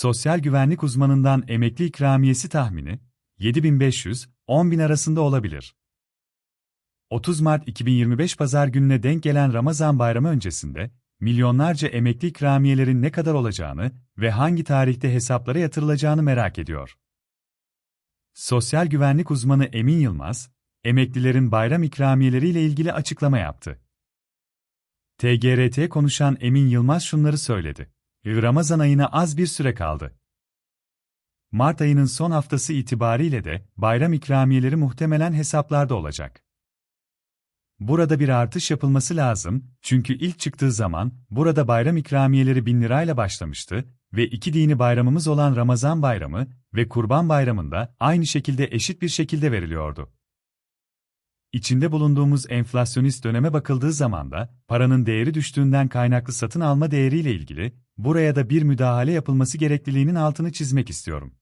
Sosyal güvenlik uzmanından emekli ikramiyesi tahmini 7500-10.000 arasında olabilir. 30 Mart 2025 pazar gününe denk gelen Ramazan bayramı öncesinde milyonlarca emekli ikramiyelerin ne kadar olacağını ve hangi tarihte hesaplara yatırılacağını merak ediyor. Sosyal güvenlik uzmanı Emin Yılmaz, emeklilerin bayram ikramiyeleriyle ilgili açıklama yaptı. TGRT konuşan Emin Yılmaz şunları söyledi. Ramazan ayına az bir süre kaldı. Mart ayının son haftası itibariyle de bayram ikramiyeleri muhtemelen hesaplarda olacak. Burada bir artış yapılması lazım, çünkü ilk çıktığı zaman, burada bayram ikramiyeleri 1000 lirayla başlamıştı ve iki dini bayramımız olan Ramazan bayramı ve Kurban bayramında aynı şekilde eşit bir şekilde veriliyordu. İçinde bulunduğumuz enflasyonist döneme bakıldığı zaman da, paranın değeri düştüğünden kaynaklı satın alma değeriyle ilgili, buraya da bir müdahale yapılması gerekliliğinin altını çizmek istiyorum.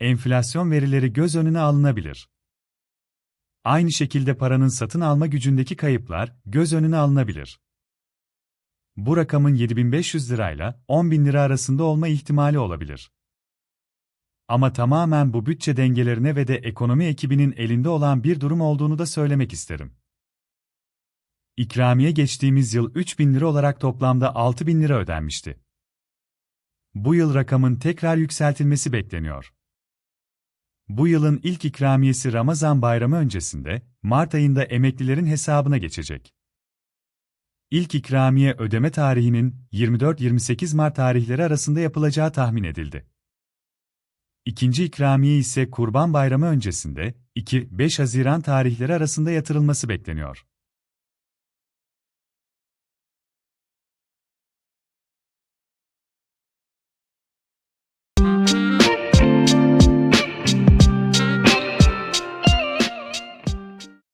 Enflasyon verileri göz önüne alınabilir. Aynı şekilde paranın satın alma gücündeki kayıplar göz önüne alınabilir. Bu rakamın 7500 lirayla 10.000 lira arasında olma ihtimali olabilir. Ama tamamen bu bütçe dengelerine ve de ekonomi ekibinin elinde olan bir durum olduğunu da söylemek isterim. İkramiye geçtiğimiz yıl 3000 lira olarak toplamda 6000 lira ödenmişti. Bu yıl rakamın tekrar yükseltilmesi bekleniyor. Bu yılın ilk ikramiyesi Ramazan bayramı öncesinde, Mart ayında emeklilerin hesabına geçecek. İlk ikramiye ödeme tarihinin 24-28 Mart tarihleri arasında yapılacağı tahmin edildi. İkinci ikramiye ise Kurban Bayramı öncesinde 2-5 Haziran tarihleri arasında yatırılması bekleniyor.